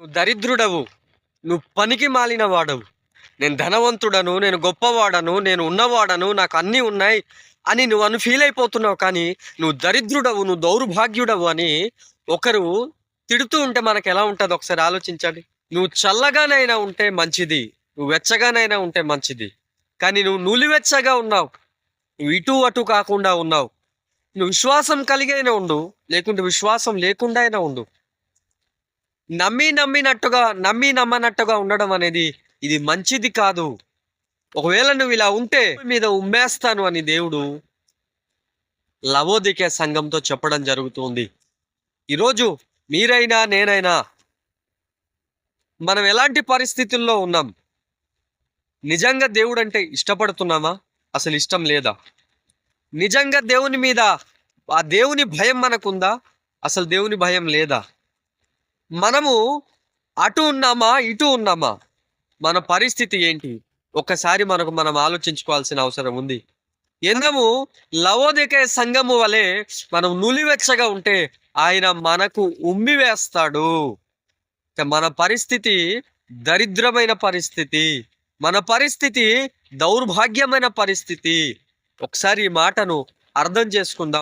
నువ్వు దరిద్రుడవు. నువ్వు పనికి మాలిన వాడవు నేను ధనవంతుడను నేను గొప్పవాడను నేను ఉన్నవాడను నాకు అన్నీ ఉన్నాయి అని నువ్వు అని ఫీల్ అయిపోతున్నావు కానీ నువ్వు దరిద్రుడవు నువ్వు దౌర్భాగ్యుడవు అని ఒకరు తిడుతూ ఉంటే మనకు ఎలా ఉంటుంది? ఒకసారి ఆలోచించండి. నువ్వు చల్లగానైనా ఉంటే మంచిది నువ్వు వెచ్చగానైనా ఉంటే మంచిది. కానీ నువ్వు నులివెచ్చగా ఉన్నావు. నువ్వు ఇటు అటు కాకుండా ఉన్నావు. నువ్వు విశ్వాసం కలిగైనా ఉండు లేకుంటే విశ్వాసం లేకుండా అయినా ఉండు. నమ్మి నమ్మినట్టుగా నమ్మి నమ్మనట్టుగా ఉండడం అనేది ఇది మంచిది కాదు. ఒకవేళ నువ్వు ఇలా ఉంటే మీద ఉమ్మేస్తాను అని దేవుడు లవోదికే సంఘంతో చెప్పడం జరుగుతుంది. ఈరోజు మీరైనా నేనైనా మనం ఎలాంటి పరిస్థితుల్లో ఉన్నాం? నిజంగా దేవుడు అంటే ఇష్టపడుతున్నామా? అసలు ఇష్టం లేదా? నిజంగా దేవుని మీద ఆ దేవుని భయం మనకుందా? అసలు దేవుని భయం లేదా? మనము అటు ఉన్నామా ఇటు ఉన్నామా? మన పరిస్థితి ఏంటి? ఒక్కసారి మనకు మనం ఆలోచించుకోవాల్సిన అవసరం ఉంది. ఎందము లవోదికే సంఘము వలె మనం నులివెచ్చగా ఉంటే ఆయన మనకు ఉమ్మి వేస్తాడు. మన పరిస్థితి దరిద్రమైన పరిస్థితి. మన పరిస్థితి దౌర్భాగ్యమైన పరిస్థితి. ఒకసారి ఈ మాటను అర్థం చేసుకుందాం.